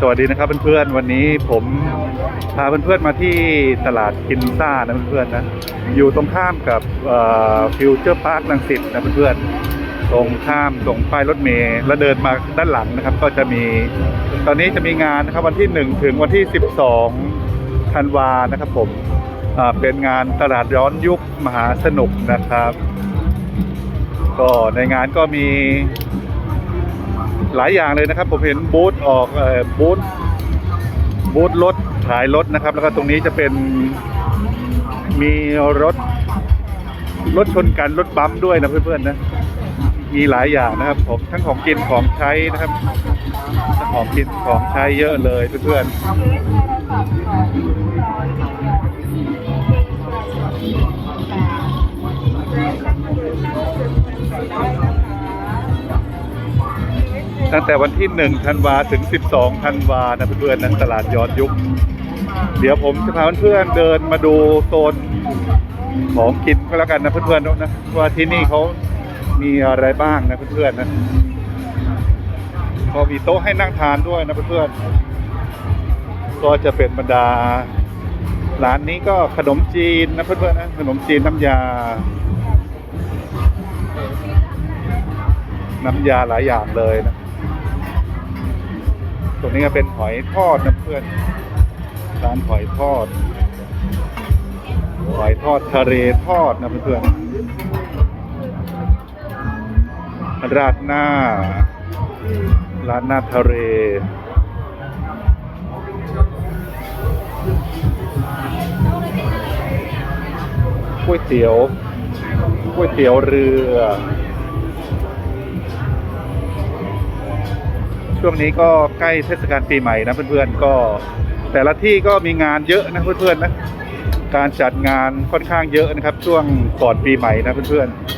สวัสดีนะครับเพื่อนๆวันนี้ผมพาเพื่อนๆมาที่ตลาดกินซ่านะเพื่อนๆนะอยู่ตรงข้ามกับฟิวเจอร์พาร์คลังสิตนะเพื่อนๆ ตรงข้ามตรงป้ายรถเมล์แล้วเดินมาด้านหลังนะครับ ก็จะมี ตอนนี้จะมีงานนะครับวันที่ 1 ถึงวันที่ 12ธันวานะครับผมเป็นงานตลาดย้อนยุคมหาสนุกนะครับ ก็ในงานก็มีหลายอย่างเลยนะครับ ผมเห็นบูธออกเอ่อบูธบูธรถขายรถนะครับ แล้วก็ตรงนี้จะเป็นมีรถรถชนกันรถบัมป์ด้วยนะเพื่อนๆนะ มีหลายอย่างนะครับผมทั้งของกินของใช้นะครับทั้งของกินของใช้เยอะเลยเพื่อนๆตั้งแต่วันที่1ธันวาถึง 12ธันวานะเพื่อนๆนตลาดย้อนยุค เดี๋ยวผมจะพาเพื่อนๆเดินมาดูโซนของกินก็แล้วกันนะเพื่อนๆนะว่าที่นี่เขา มีอะไรบ้างนะเพื่อนๆนะก็มีโต๊ะให้นั่งทานด้วยนะเพื่อนๆก็จะเป็นบรรดาร้านนี้ก็ขนมจีนนะเพื่อนๆนะขนมจีนน้ำยา น้ำยาหลายอย่างเลยนะตรงนี้ก็เป็นหอยทอดนะเพื่อนร้านหอยทอดหอยทอดทะเลทอดนะเพื่อนๆ ราดหน้า ร้านหน้าทะเลก๋วยเตี๋ยวก๋วยเตี๋ยวเรือ ช่วงนี้ก็ใกล้เทศกาลปีใหม่นะเพื่อนๆก็แต่ละที่ก็มีงานเยอะนะเพื่อนๆนะ การจัดงานค่อนข้างเยอะนะครับ ช่วงก่อนปีใหม่นะเพื่อนๆ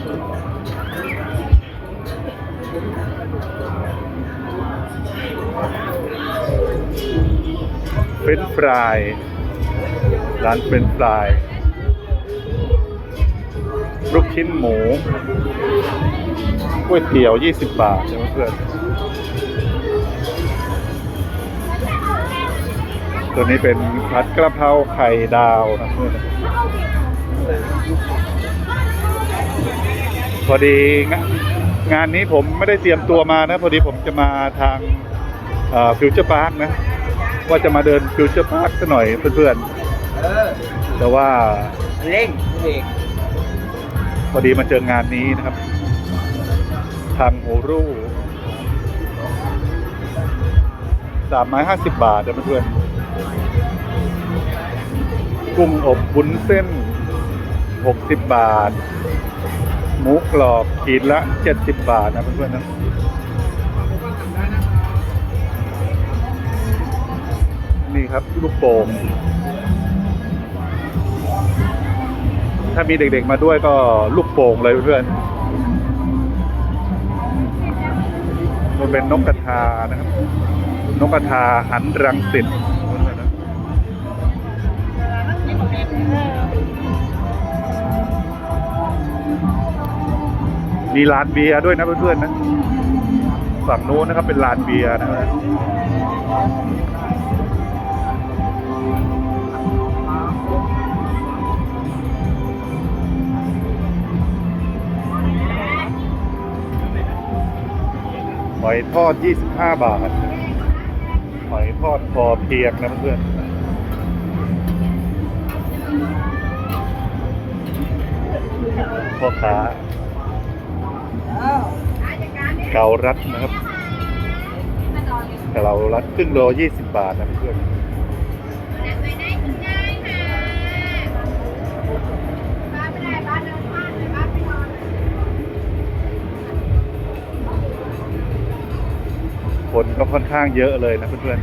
รนช์ฟราย ร้านเฟรนช์ฟรายลูกชิ้นหมูก๋วยเตี๋ยว 20 บาทนะเพื่อนตัวนี้เป็นผัดกระเพราไข่ดาวนะเพื่อนพอดีงะงานนี้ผมไม่ได้เตรียมตัวมานะ พอดีผมจะมาทางฟิวเจอร์พาร์คนะ ว่าจะมาเดินฟิวเจอร์พาร์คสักหน่อยเพื่อนเออๆ แต่ว่าเร่งเบรกพอดีมาเจองานนี้นะครับ ทางโฮรูสามไม้ห้าสิบบาทนะเพื่อนๆกุ้งอบบุ้นเส้นหกสิบบาท หมูกรอบขีดละเจ็ดสิบบาทนะเพื่อนๆนะ ครับลูกโป่งถ้ามีเด็กๆมาด้วยก็ลูกโป่งเลยเพื่อนมันเป็นนกกระทานะครับ นกกระทาหันรังสิตมีลานเบียร์ด้วยนะเพื่อนๆนะ ฝั่งโน้นนะครับเป็นลานเบียร์นะครับ หอยทอด 25 บาท หอยทอดพอเพียงนะเพื่อนพ่อค้าเกาลัดนะครับเกาลัดครึ่งโล 20 บาทนะเพื่อน คนก็ค่อนข้างเยอะเลยนะเพื่อน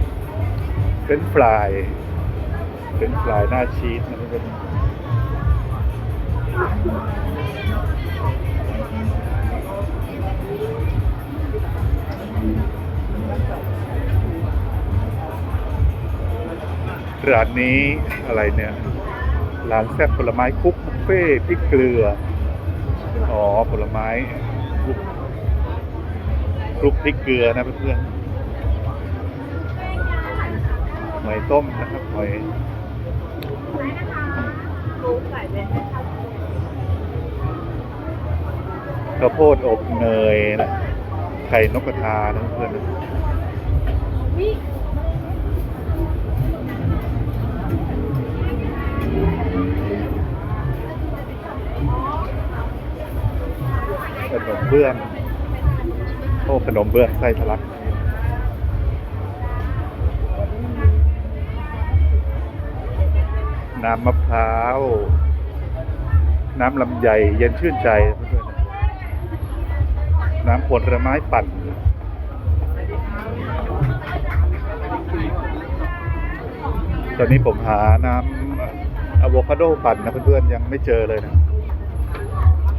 ๆเป็นฟรายเป็นฟรายหน้าชีสนะเพื่อนร้านนี้อะไรเนี่ย ร้านแซ่บผลไม้คุกบุฟเฟ่พริกเกลือ อ๋อ ผลไม้คุกคลุกพริกเกลือนะเพื่อนๆ อยต้มนะครับหอยข้าวโพดอบเนยนะไข่นกกระทานะเพื่อนๆขนมเบื้องโอ้ขนมเบื้องไส้ทะลัก น้ำมะพร้าว น้ำลำไยเย็นชื่นใจเพื่อนๆน้ำผลไม้ปั่นตอนนี้ผมหาน้ำอะโวคาโดปั่นนะเพื่อนๆยังไม่เจอเลยนะ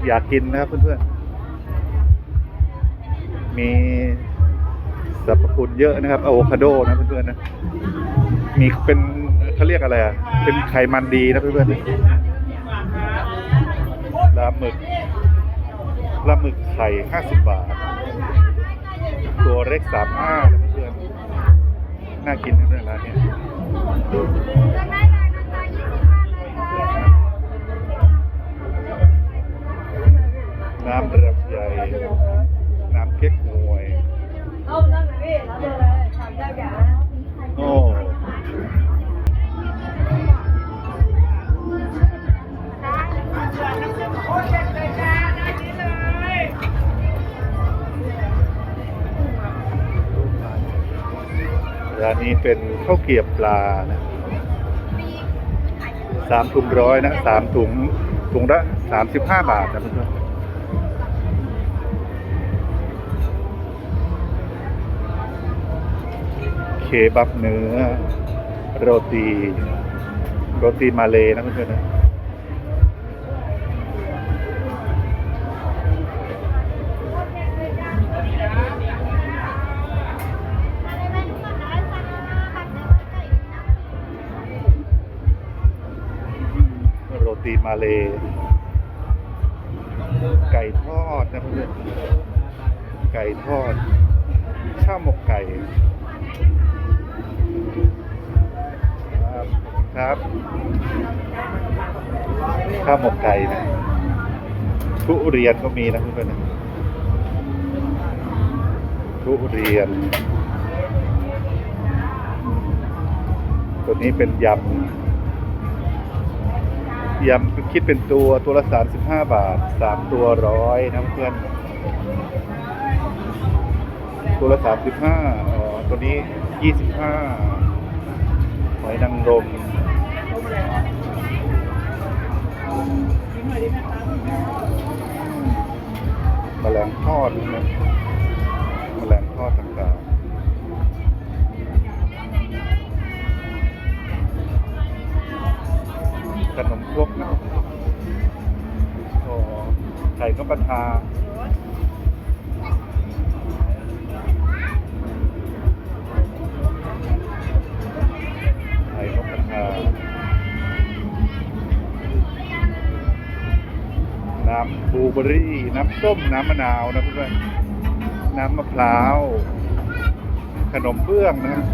อยากกินนะครับเพื่อนๆ มีสรรพคุณเยอะนะครับอะโวคาโดนะเพื่อนๆนะ มีเป็น เขาเรียกอะไรอะเป็นไขมันดีนะเพื่อนๆปลาหมึกปลาหมึกไข่ห้าสิบบาท ตัวเล็กสามห้าเพื่อนๆน่ากินนะเพื่อนร้านนี้น้ำลำไยน้ำเก๊กฮวย ร้านนี้เป็นข้าวเกรียบปลานะสามถุงร้อยนะสามถุงถุงละสามสิบห้าบาทนะเพื่อนเคบับเนื้อ โรตี โรตีมาเลนะเพื่อนๆนะ ตีมาเล ไก่ทอดนะเพื่อนไก่ทอด ข้าวหมกไก่ครับครับ ข้าวหมกไก่นะทุเรียนก็มีนะเพื่อนทุเรียน ตัวนี้เป็นยำ ยำคิดเป็นตัวตัวละสามสิบห้าบาทสามตัวร้อยนะเพื่อน ตัวละสามสิบห้าอ๋อตัวนี้ยี่สิบห้าหอยนางรมแมลงทอดนะแมลงทอดต่าง ๆขนมครกนะโอ้ไข่นกกระทาไข่นกกระทาน้ำบลูเบอรี่ น้ำส้ม น้ำมะนาวนะเพื่อนน้ำมะพร้าว ขนมเบื้องนะ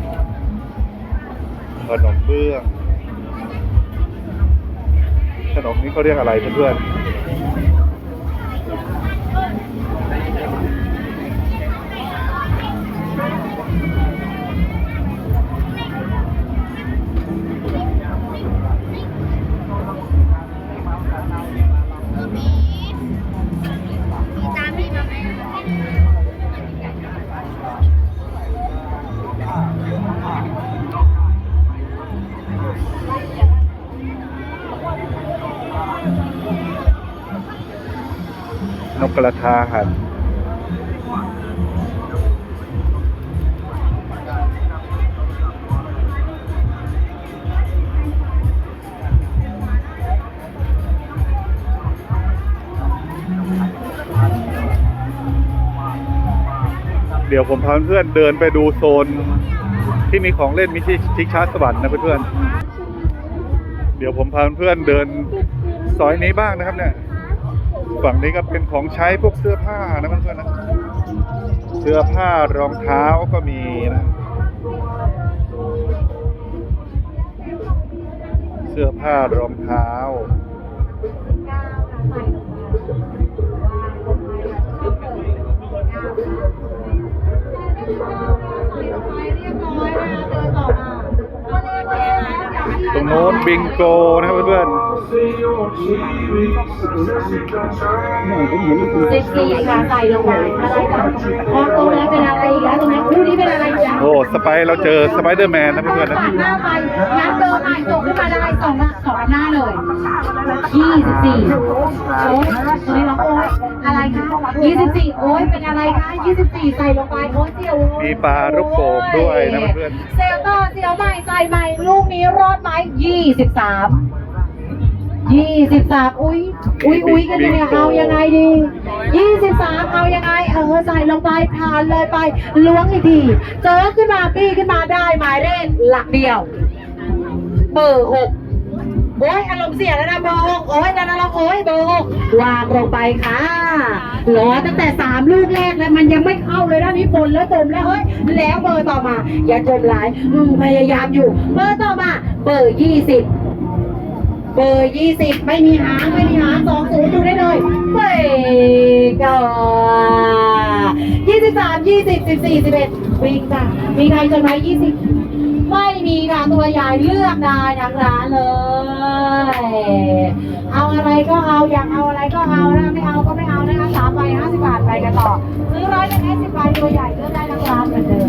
ขนมเบื้อง ขนมนี้เขาเรียกอะไรเพื่อนๆ กระทาหันเดี๋ยวผมพาเพื่อนเดินไปดูโซน ที่มีของเล่นมีที่ชิงช้าสวรรค์นะเพื่อนเดี๋ยวผมพาเพื่อนเดินซอยนี้บ้างนะครับเนี่ย ฝั่งนี้ก็เป็นของใช้พวกเสื้อผ้านะเพื่อนๆนะ เสื้อผ้ารองเท้าก็มีนะ เสื้อผ้ารองเท้าตรงโน้นบิงโกนะครับเพื่อน เซ็กซี่ค่ะใส่ลงไปอะไรจ้ะพอโตแล้วเป็นอะไรอีกแล้วตรงนั้นคู่นี้เป็นอะไรจ๊ะๆโอ้สไปร์เราเจอสไปเดอร์แมนนะเพื่อนๆนะหน้าไปน้ำเดินใหม่ส่งขึ้นมาได้สองสองหน้าเลยยี่สิบสี่โอ้ยตัวนี้เราโอ้ยอะไรคะยี่สิบสี่โอ้ยเป็นอะไรคะยี่สิบสี่ใส่ลงไปโอ้ยเสี่ยวมีปลาลูกโป่งด้วยนะเพื่อนเซลต่อเสี่ยวใหม่ใส่ใหม่ลูกนี้รอดไหมยี่สิบสาม ยี่สิบสามอุ้ยอุ้ยอุ้ยกันเนี่ยเอายังไงดียี่สิบสามเอายังไง เออใส่ลงไปผ่านเลยไปล้วงอีกทีเจอขึ้นมาปี้ขึ้นมาได้หมายเลขหลักเดียวเบอร์หกโอ้ยอารมณ์เสียแล้วนะเบอร์หกโอ้ยนั่นนะโอ้ยเบอร์หกวางลงไปค่ะรอตั้งแต่สามลูกแรกแล้วมันยังไม่เข้าเลยนะนี่ฝนแล้วจมแล้วเฮ้ยแล้วเบอร์ต่อมา อย่าจมหลายอืมพยายามอยู่ เบอร์ต่อมา เบอร์ยี่สิบ เบอร์ยี่สิบไม่มีหางไม่มีหางสองศูนย์ดูได้เลยเบรกก่อนยี่สิบสามยี่สิบสิบสี่สิบเอ็ดวิ่งจ้ะมีใครจนไหมยี่สิบไม่มีค่ะตัวใหญ่เลือกได้ทั้งร้านเลย เอาอะไรก็เอาอยากเอาอะไรก็เอานะไม่เอาก็ไม่เอานะคะสามใบห้าสิบบาทไปกันต่อซื้อร้อยหนึ่งห้าสิบใบตัวใหญ่เลือกได้ทั้งร้านเหมือนเดิม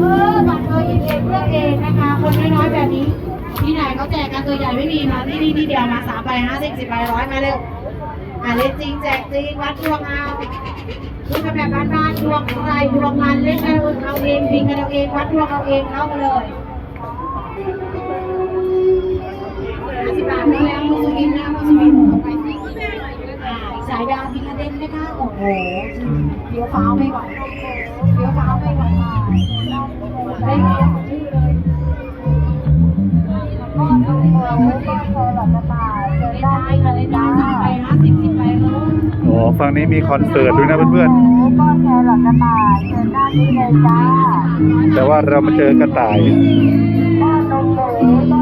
เออบัตรเออเองเลือกเองนะคะคนน้อยๆแบบนี้ ที่ไหนเขาแจกกันตัวใหญ่ไม่มีมาที่นี่ที่เดียวมาสามใบห้าสิบสิบใบร้อยมาเร็วอะเล่นจริงแจกจริงวัดดวงเอาดูกันแบบบ้านๆดวงใครดวงมันเล่นกันเอาเองพิงกันเอาเองวัดดวงเอาเองเข้ามาเลยห้าสิบบาทแล้วมุสลิมนะมุสลิมอ่าสายยาวพิงกระเด็นไหมคะโอ้โหเดี๋ยวฟ้าไม่ไหวเดี๋ยวฟ้าไม่ไหวได้ ฝั่งนี้มีคอนเสิร์ตด้วยนะเพื่อนก็แครอทกระต่ายเชิญด้านนี้เลยจ้า แต่ว่าเรามาเจอกระต่ายก็นมหมูก็แครอ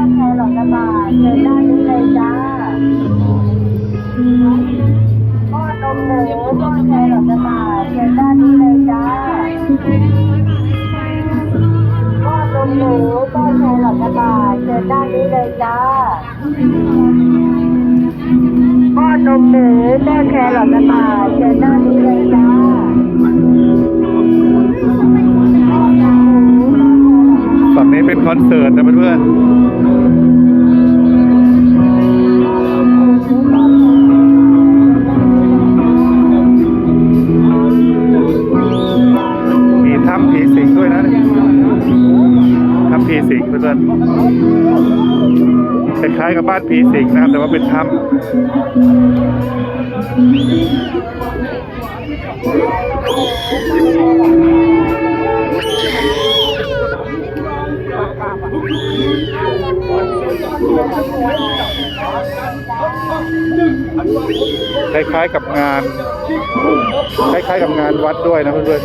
ทก กับบ้านผีสิงนะครับ แต่ว่าเป็นถ้ำคล้ายๆกับงาน คล้ายๆกับงานวัดด้วยนะเพื่อน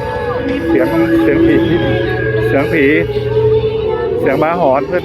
ๆเสียงเสียงผีเสียงผี เสียงม้าหอนเพื่อน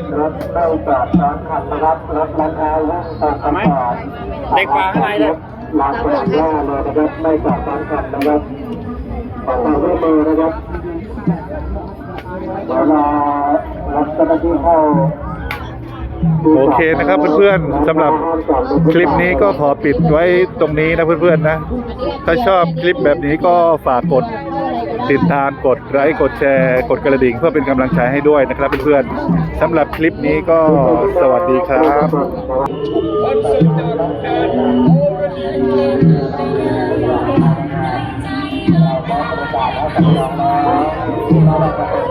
รับเข้าจากสามคันนะครับรับราคาว่างตามคำตอบเด็กปลาข้างในเลยหลังจากหน้าเลยนะครับไม่จากสามคันนะครับขอความร่วมมือนะครับเวลารับเจ้าหน้าที่เข้าโอเคนะครับเพื่อนๆสำหรับคลิปนี้ก็ขอปิดไว้ตรงนี้นะเพื่อนๆนะ ถ้าชอบคลิปแบบนี้ก็ฝากกด ติดตามกดไลค์กดแชร์ กดกระดิ่งเพื่อเป็นกำลังใจให้ด้วยนะครับเพื่อนๆสำหรับคลิปนี้ก็สวัสดีครับ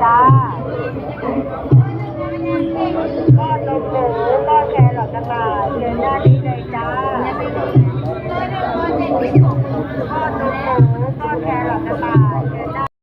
พ่